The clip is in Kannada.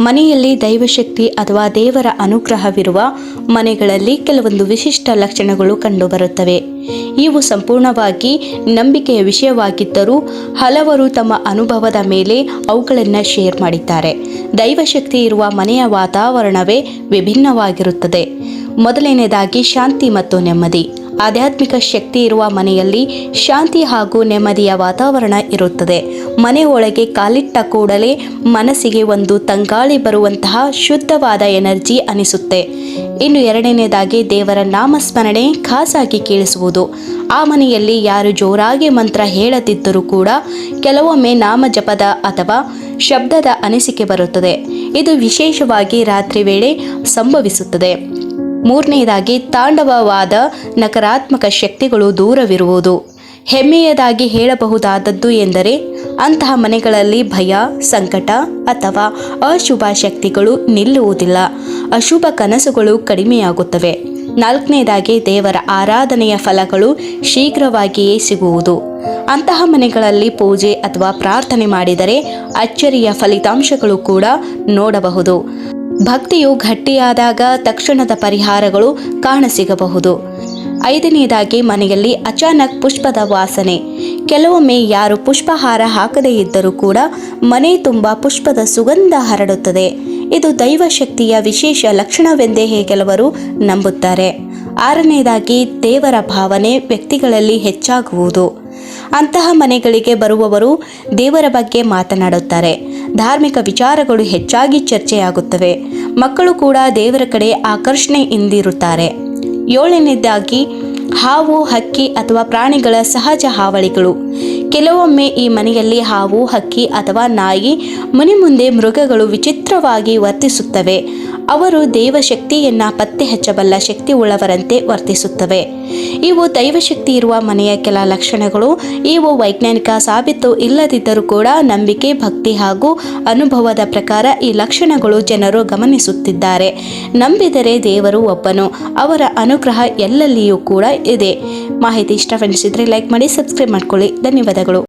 ಮನೆಯಲ್ಲಿ ದೈವಶಕ್ತಿ ಅಥವಾ ದೇವರ ಅನುಗ್ರಹವಿರುವ ಮನೆಗಳಲ್ಲಿ ಕೆಲವೊಂದು ವಿಶಿಷ್ಟ ಲಕ್ಷಣಗಳು ಕಂಡುಬರುತ್ತವೆ. ಇವು ಸಂಪೂರ್ಣವಾಗಿ ನಂಬಿಕೆಯ ವಿಷಯವಾಗಿದ್ದರೂ ಹಲವರು ತಮ್ಮ ಅನುಭವದ ಮೇಲೆ ಅವುಗಳನ್ನು ಶೇರ್ ಮಾಡಿದ್ದಾರೆ. ದೈವಶಕ್ತಿ ಇರುವ ಮನೆಯ ವಾತಾವರಣವೇ ವಿಭಿನ್ನವಾಗಿರುತ್ತದೆ. ಮೊದಲನೆಯದಾಗಿ ಶಾಂತಿ ಮತ್ತು ನೆಮ್ಮದಿ. ಆಧ್ಯಾತ್ಮಿಕ ಶಕ್ತಿ ಇರುವ ಮನೆಯಲ್ಲಿ ಶಾಂತಿ ಹಾಗೂ ನೆಮ್ಮದಿಯ ವಾತಾವರಣ ಇರುತ್ತದೆ. ಮನೆ ಒಳಗೆ ಕಾಲಿಟ್ಟ ಕೂಡಲೇ ಮನಸ್ಸಿಗೆ ಒಂದು ತಂಗಾಳಿ ಬರುವಂತಹ ಶುದ್ಧವಾದ ಎನರ್ಜಿ ಅನಿಸುತ್ತೆ. ಇನ್ನು ಎರಡನೇದಾಗಿ ದೇವರ ನಾಮಸ್ಮರಣೆ ಖಾಸಾಗಿ ಕೇಳಿಸುವುದು. ಆ ಮನೆಯಲ್ಲಿ ಯಾರು ಜೋರಾಗಿ ಮಂತ್ರ ಹೇಳದಿದ್ದರೂ ಕೂಡ ಕೆಲವೊಮ್ಮೆ ನಾಮ ಜಪದ ಅಥವಾ ಶಬ್ದದ ಅನಿಸಿಕೆ ಬರುತ್ತದೆ. ಇದು ವಿಶೇಷವಾಗಿ ರಾತ್ರಿ ವೇಳೆ ಸಂಭವಿಸುತ್ತದೆ. ಮೂರನೆಯದಾಗಿ ತಾಂಡವವಾದ ನಕಾರಾತ್ಮಕ ಶಕ್ತಿಗಳು ದೂರವಿರುವುದು. ಹೆಮ್ಮೆಯದಾಗಿ ಹೇಳಬಹುದಾದದ್ದು ಎಂದರೆ ಅಂತಹ ಮನೆಗಳಲ್ಲಿ ಭಯ, ಸಂಕಟ ಅಥವಾ ಅಶುಭ ಶಕ್ತಿಗಳು ನಿಲ್ಲುವುದಿಲ್ಲ. ಅಶುಭ ಕನಸುಗಳು ಕಡಿಮೆಯಾಗುತ್ತವೆ. ನಾಲ್ಕನೇದಾಗಿ ದೇವರ ಆರಾಧನೆಯ ಫಲಗಳು ಶೀಘ್ರವಾಗಿಯೇ ಸಿಗುವುದು. ಅಂತಹ ಮನೆಗಳಲ್ಲಿ ಪೂಜೆ ಅಥವಾ ಪ್ರಾರ್ಥನೆ ಮಾಡಿದರೆ ಅಚ್ಚರಿಯ ಫಲಿತಾಂಶಗಳು ಕೂಡ ನೋಡಬಹುದು. ಭಕ್ತಿಯು ಗಟ್ಟಿಯಾದಾಗ ತಕ್ಷಣದ ಪರಿಹಾರಗಳು ಕಾಣಸಿಗಬಹುದು. ಐದನೇದಾಗಿ ಮನೆಯಲ್ಲಿ ಅಚಾನಕ್ ಪುಷ್ಪದ ವಾಸನೆ. ಕೆಲವೊಮ್ಮೆ ಯಾರು ಪುಷ್ಪಹಾರ ಹಾಕದೇ ಇದ್ದರೂ ಕೂಡ ಮನೆ ತುಂಬ ಪುಷ್ಪದ ಸುಗಂಧ ಹರಡುತ್ತದೆ. ಇದು ದೈವಶಕ್ತಿಯ ವಿಶೇಷ ಲಕ್ಷಣವೆಂದೇ ಕೆಲವರು ನಂಬುತ್ತಾರೆ. ಆರನೇದಾಗಿ ದೇವರ ಭಾವನೆ ವ್ಯಕ್ತಿಗಳಲ್ಲಿ ಹೆಚ್ಚಾಗುವುದು. ಅಂತಹ ಮನೆಗಳಿಗೆ ಬರುವವರು ದೇವರ ಬಗ್ಗೆ ಮಾತನಾಡುತ್ತಾರೆ. ಧಾರ್ಮಿಕ ವಿಚಾರಗಳು ಹೆಚ್ಚಾಗಿ ಚರ್ಚೆಯಾಗುತ್ತವೆ. ಮಕ್ಕಳು ಕೂಡ ದೇವರ ಕಡೆ ಆಕರ್ಷಣೆಯಿಂದಿರುತ್ತಾರೆ ಏಳನೇದಾಗಿ ಹಾವು, ಹಕ್ಕಿ ಅಥವಾ ಪ್ರಾಣಿಗಳ ಸಹಜ ಹಾವಳಿಗಳು. ಕೆಲವೊಮ್ಮೆ ಈ ಮನೆಯಲ್ಲಿ ಹಾವು, ಹಕ್ಕಿ ಅಥವಾ ನಾಯಿ, ಮನೆ ಮುಂದೆ ಮೃಗಗಳು ವಿಚಿತ್ರವಾಗಿ ವರ್ತಿಸುತ್ತವೆ. ಅವರು ದೇವಶಕ್ತಿಯನ್ನ ಪತ್ತೆ ಹಚ್ಚಬಲ್ಲ ಶಕ್ತಿ ಉಳ್ಳವರಂತೆ ವರ್ತಿಸುತ್ತವೆ. ಇವು ದೈವಶಕ್ತಿ ಇರುವ ಮನೆಯ ಕೆಲ ಲಕ್ಷಣಗಳು. ಇವು ವೈಜ್ಞಾನಿಕ ಸಾಬೀತು ಇಲ್ಲದಿದ್ದರೂ ಕೂಡ ನಂಬಿಕೆ, ಭಕ್ತಿ ಹಾಗೂ ಅನುಭವದ ಪ್ರಕಾರ ಈ ಲಕ್ಷಣಗಳು ಜನರು ಗಮನಿಸುತ್ತಿದ್ದಾರೆ. ನಂಬಿದರೆ ದೇವರು ಒಬ್ಬನು, ಅವರ ಅನುಗ್ರಹ ಎಲ್ಲಲ್ಲಿಯೂ ಕೂಡ ಇದೆ. ಮಾಹಿತಿ ಇಷ್ಟವೆನಿಸಿದರೆ ಲೈಕ್ ಮಾಡಿ, ಸಬ್ಸ್ಕ್ರೈಬ್ ಮಾಡ್ಕೊಳ್ಳಿ. ಧನ್ಯವಾದಗಳು.